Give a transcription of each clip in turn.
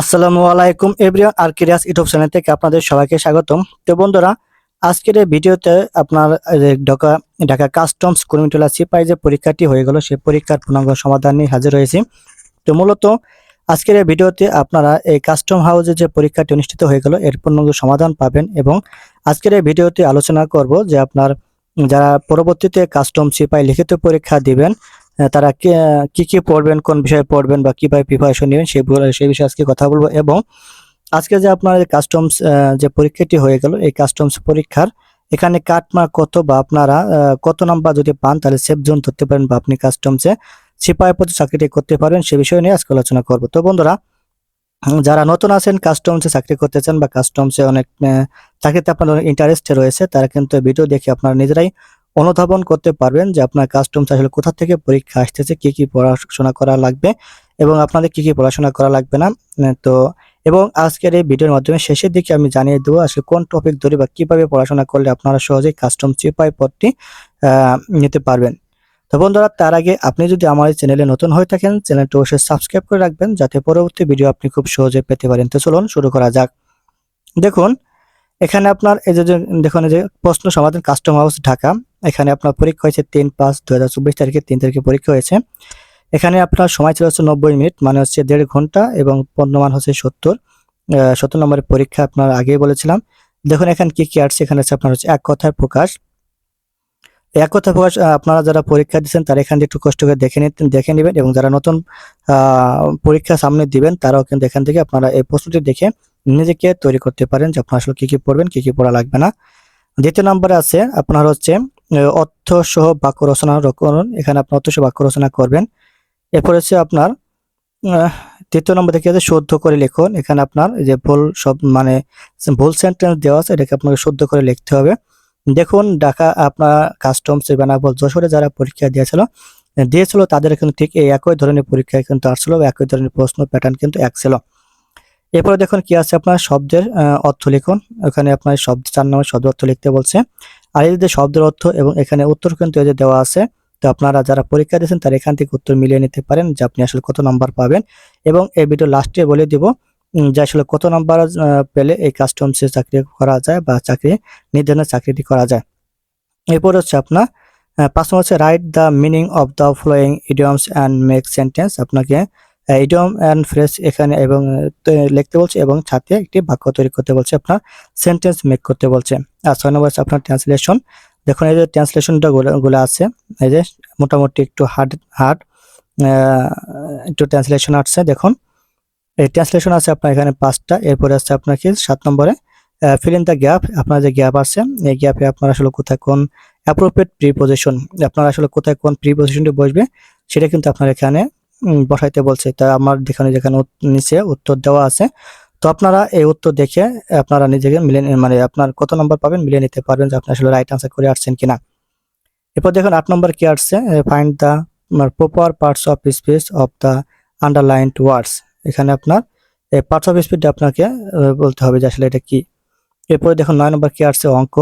আসসালামু আলাইকুম এভরিওয়ান, আর কিরিয়াস ইউটিউব চ্যানেল থেকে আপনাদের সবাইকে স্বাগতম। তো বন্ধুরা, আজকের এই ভিডিওতে আপনার ঢাকা ঢাকা কাস্টমস কর্মীটোলা সিপাই যে পরীক্ষাটি হয়ে গেল, সেই পরীক্ষার পূর্ণাঙ্গ সমাধান নিয়ে হাজির হয়েছি। তো মূলত আজকের এই ভিডিওতে আপনারা এই কাস্টম হাউসে যে পরীক্ষাটি অনুষ্ঠিত হয়ে গেল, এর পূর্ণাঙ্গ সমাধান পাবেন এবং আজকের এই ভিডিওতে আলোচনা করব যে আপনার, যারা পরবর্তীতে কাস্টম সিপাই লিখিত পরীক্ষা দিবেন তারা কি কি পড়বেন, কোন বিষয়ে পড়বেন বা কীভাবে প্রিপারেশন নেবেন, সেই সেই বিষয়ে আজকে কথা বলব এবং আজকে যে আপনার কাস্টমস যে পরীক্ষাটি হয়ে গেল, এই কাস্টমস পরীক্ষার এখানে কাটমার্ক কত বা আপনারা কত নাম্বার যদি পান, তাহলে সেফ জোন ধরতে পারেন বা আপনি কাস্টমসে সিপাহি পদে চাকরিটি করতে পারবেন, সে বিষয় নিয়ে আজকে আলোচনা করব। তো বন্ধুরা যারা নতুন আছেন কাস্টমসে চাকরি করতে চান বা কাস্টমসে অনেক চাকরিতে আপনার ইন্টারেস্ট রয়েছে, তারা কিন্তু ভিডিও দেখে আপনারা নিজেরাই অনুধাবন করতে পারবেন যে আপনার কাস্টমস আসলে কোথা থেকে পরীক্ষা আসতেছে, কি কি পড়াশোনা করা লাগবে এবং আপনাদের কি কি পড়াশোনা করা লাগবে না। তো এবং আজকের এই ভিডিওর মাধ্যমে শেষের দিকে আমি জানিয়ে দেবো আসলে কোন টপিক ধরে বা কীভাবে পড়াশোনা করলে আপনারা সহজেই কাস্টম চিপাই পদটি নিতে পারবেন। তো বন্ধুরা, তার আগে আপনি যদি আমার এই চ্যানেলে নতুন হয়ে থাকেন, চ্যানেলটি অবশ্যই সাবস্ক্রাইব করে রাখবেন যাতে পরবর্তী ভিডিও আপনি খুব সহজে পেতে পারেন। তো চলুন শুরু করা যাক। দেখুন, এখানে আপনার এই যে দেখুন, এই যে প্রশ্ন সমাধান কাস্টম হাউস ঢাকা। এখানে আপনার পরীক্ষা হয়েছে তিন পাঁচ দু হাজার চব্বিশ তারিখে, তিন তারিখে পরীক্ষা হয়েছে। এখানে আপনার সময় ছিল হচ্ছে নব্বই মিনিট মানে হচ্ছে দেড় ঘণ্টা এবং পণ্যমান হচ্ছে সত্তর। সত্তর নম্বরের পরীক্ষা আপনার আগেই বলেছিলাম। দেখুন, এখানে কি কি আসছে এখানে হচ্ছে আপনার হচ্ছে এক কথার প্রকাশ। এক কথা প্রকাশ আপনারা যারা পরীক্ষা দিচ্ছেন, তারা এখান থেকে একটু কষ্ট করে দেখে নিতে, দেখে নেবেন এবং যারা নতুন পরীক্ষা সামনে দিবেন, তারাও কিন্তু এখান থেকে আপনারা এই প্রশ্নটি দেখে নিজেকে তৈরি করতে পারেন যে আপনার আসলে কী কী পড়বেন, কী কী পড়া লাগবে না। দ্বিতীয় নম্বরে আছে আপনার হচ্ছে অর্থ সহ বাক্য রচনা করুন। এখানে আপনার অর্থ সহ বাক্য রচনা করবেন। এরপর হচ্ছে আপনার তৃতীয় নম্বর থেকে আছে শুদ্ধ করে লিখুন। এখানে আপনার যে ভুল সব মানে ভুল সেন্টেন্স দেওয়া আছে, এটাকে আপনাকে শুদ্ধ করে লিখতে হবে। দেখুন, ঢাকা আপনার কাস্টমস বেনাবল যশোরে যারা পরীক্ষা দিয়েছিল দিয়েছিল, তাদের কিন্তু ঠিক এই একই ধরনের পরীক্ষায় কিন্তু আসছিল, একই ধরনের প্রশ্ন প্যাটার্ন কিন্তু এক ছিল। এরপরে দেখুন কি আছে আপনার শব্দের অর্থ লিখুন। ওখানে আপনার শব্দ, চার নম্বর শব্দ অর্থ লিখতে বলছে। আর এই যে শব্দের অর্থ এবং এখানে উত্তর কিন্তু এই যে দেওয়া আছে, তো আপনারা যারা পরীক্ষা দিয়েছেন তারা এখান থেকে উত্তর মিলিয়ে নিতে পারেন যে আপনি আসলে কত নাম্বার পাবেন। এবং এই ভিডিও লাস্টে বলে দিব যে আসলে কত নাম্বার পেলে এই কাস্টমসে চাকরি করা যায় বা চাকরি নির্ধারণের চাকরিটি করা যায়। এরপর হচ্ছে আপনার পাঁচ নম্বর হচ্ছে write the meaning of the following idioms and make sentence আপনাকে ইডিয়ম অ্যান্ড ফ্রেস এখানে এবং লিখতে বলছে এবং সাথে একটি বাক্য তৈরি করতে বলছে আপনার সেন্টেন্স মেক করতে বলছে। আর ছয় নম্বর আপনার ট্রান্সলেশন দেখুন, এই যে ট্রান্সলেশনটা গুলো আছে, এই যে মোটামুটি একটু হার্ড হার্ড একটু ট্রান্সলেশন আসছে, দেখুন। এই ট্রান্সলেশন আছে আপনার এখানে পাঁচটা, এরপরে আছে আপনার কি? সাত নম্বরে ফিল ইন দ্য গ্যাপ আপনার যে গ্যাপ আছে, এই গ্যাপে আপনার আসলে কোথায় কোন অ্যাপ্রোপ্রিয়েট প্রিপোজিশন আপনার আসলে কোথায় কোন প্রিপোজিশনটি বসবে, সেটা কিন্তু আপনার এখানে বসাইতে বলছে, তা আমার যেখানে যেখানে নিচে উত্তর দেওয়া আছে। তো আপনারা এই উত্তর দেখে আপনারা নিজেকে মিলে মানে আপনার কত নম্বর পাবেন মিলিয়ে নিতে পারবেন যে আপনি আসলে রাইট আনসার করে আসছেন কিনা। এরপর দেখুন, আট নম্বর কি আসছে? Find the proper parts of space of the underline words এখানে আপনার এই পার্টস অফ স্পিডটা আপনাকে বলতে হবে যে আসলে এটা কি। এরপরে দেখুন, নয় নম্বর কি আসছে? অঙ্ক।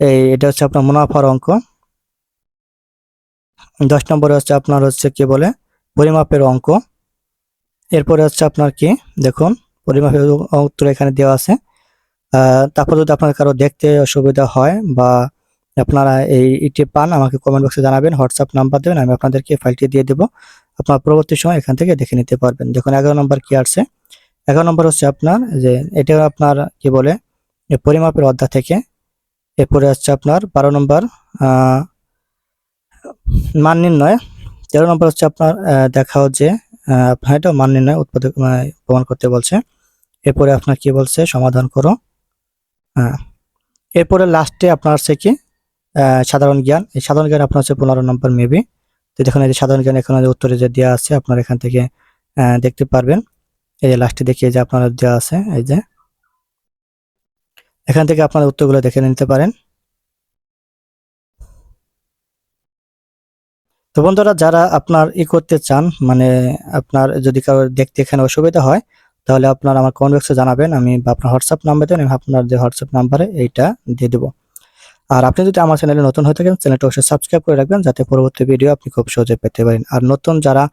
এই, এটা হচ্ছে আপনার মুনাফার অঙ্ক। দশ নম্বরে হচ্ছে আপনার হচ্ছে কি বলে? পরিমাপের অঙ্ক। এরপরে হচ্ছে আপনার কি? দেখুন, পরিমাপের উত্তর এখানে দেওয়া আছে। তারপর যদি আপনার কারও দেখতে অসুবিধা হয় বা আপনারা এই ইটি পান, আমাকে কমেন্ট বক্সে জানাবেন হোয়াটসঅ্যাপ নাম্বার দেবেন, আমি আপনাদেরকে ফাইলটি দিয়ে দেবো। আপনার পরবর্তী সময় এখান থেকে দেখে নিতে পারবেন। দেখুন, এগারো নম্বর কি আসছে? এগারো নম্বর হচ্ছে আপনার যে, এটা আপনার কি বলে? পরিমাপের অধ্যায় থেকে। এরপরে হচ্ছে আপনার বারো নম্বর মান নির্ণয়। তেরো নম্বর হচ্ছে আপনার দেখাও যে আপনার এটা মান নির্ণয় উৎপাদক প্রমাণ করতে বলছে। এরপরে আপনার কি বলছে? সমাধান করো। হ্যাঁ। এরপরে লাস্টে আপনার হচ্ছে কি সাধারণ জ্ঞান। এই সাধারণ জ্ঞান আপনার হচ্ছে পনেরো নম্বর মেবি তো দেখুন, এই যে সাধারণ জ্ঞান এখানে উত্তরে যে দেওয়া আছে, আপনার এখান থেকে দেখতে পারবেন। এই যে লাস্টে দেখিয়ে যে আপনার দেওয়া আছে, এই যে। এখান থেকে আপনার উত্তরগুলো দেখে নিতে পারেন। তো বন্ধুরা, যারা আপনার ই করতে চান মানে আপনার যদি কারও দেখতে এখানে অসুবিধা হয়, তাহলে আপনার আমার কমেন্ট বক্সে জানাবেন। আমি আপনার হোয়াটসঅ্যাপ নাম্বার দেবেন আমি আপনার যে হোয়াটসঅ্যাপ নাম্বারে এইটা দিয়ে দেবো। আর আপনি যদি আমার চ্যানেলে নতুন হয়ে থাকেন চ্যানেলটা অবশ্যই সাবস্ক্রাইব করে রাখবেন, যাতে পরবর্তী ভিডিও আপনি খুব সহজে পেতে পারেন। আর নতুন যারা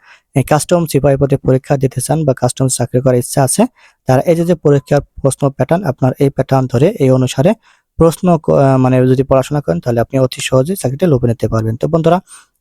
কাস্টম সিপাহী পদে পরীক্ষা দিতে চান বা কাস্টম চাকরি করার ইচ্ছা আছে, তারা এই যে পরীক্ষার প্রশ্ন প্যাটার্ন আপনার এই প্যাটার্ন ধরে এই অনুসারে প্রশ্ন মানে যদি পড়াশোনা করেন, তাহলে আপনি অতি সহজে চাকরিটা লোভে নিতে পারবেন। তো বন্ধুরা